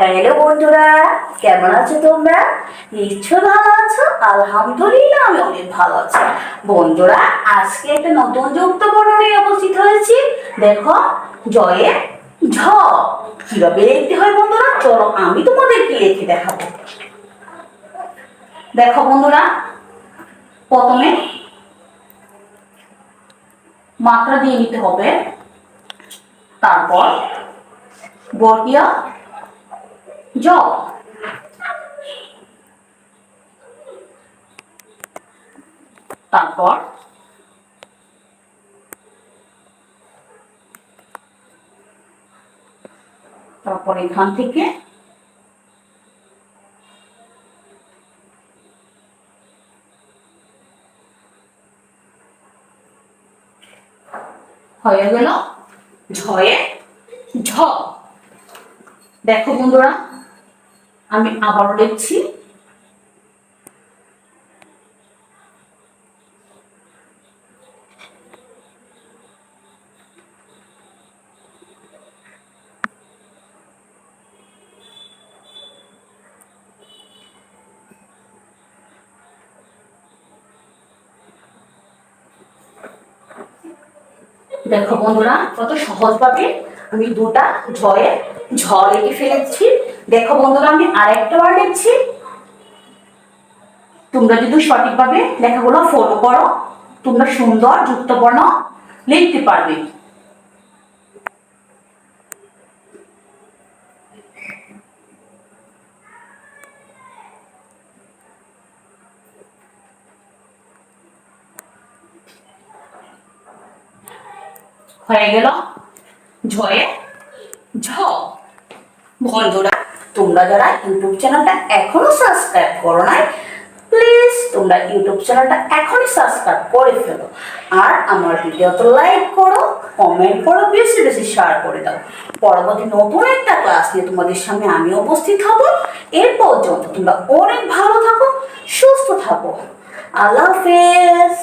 Hello বন্ধুরা, কেমন আছো তোমরা? নিশ্চয় ভালো আছো? আলহামদুলিল্লাহ, আমি অনেক ভালো আছি। বন্ধুরা, আজকে একটা নতুন যুক্ত বর্ণ নিয়ে উপস্থিত হয়েছি। দেখো, জয়ে ঝ। কীভাবে লিখতে হয় বন্ধুরা? চলো আমি তোমাদেরকে লিখে দেখাবো। দেখো বন্ধুরা, প্রথমে মাত্রা দিয়ে নিতে হবে। তারপর বর্গীয় জ তারপর তারপর এখান থেকে হয়ে গেল ঝয়ে ঝ দেখো বন্ধুরা আমি আবারও লিখছি। দেখো বন্ধুরা কত সহজভাবে আমি দুটা ঝয়ে ঝ লিখে ফেলেছি। দেখো বন্ধুরা, আমি আরেকটা বার লিখছি। তোমরা যদি সঠিকভাবে লেখাগুলো ফলো করো, তোমরা সুন্দর যুক্ত বর্ণ লিখতে পারবে। হয়ে গেল ঝয়ে ঝ। বন্ধুরা, তোমরা যারা ইউটিউব চ্যানেলটা এখনও সাবস্ক্রাইব করো নাই প্লিজ তোমরা ইউটিউব চ্যানেলটা এখনই সাবস্ক্রাইব করে ফেলো। আর আমার ভিডিওতে লাইক করো কমেন্ট করো, বেশি বেশি শেয়ার করে দাও। পরবর্তী নতুন একটা ক্লাস নিয়ে তোমাদের সামনে আমি উপস্থিত হব। এর পর্যন্ত তোমরা অনেক ভালো থাকো, সুস্থ থাকো। আল্লাহ হাফেজ।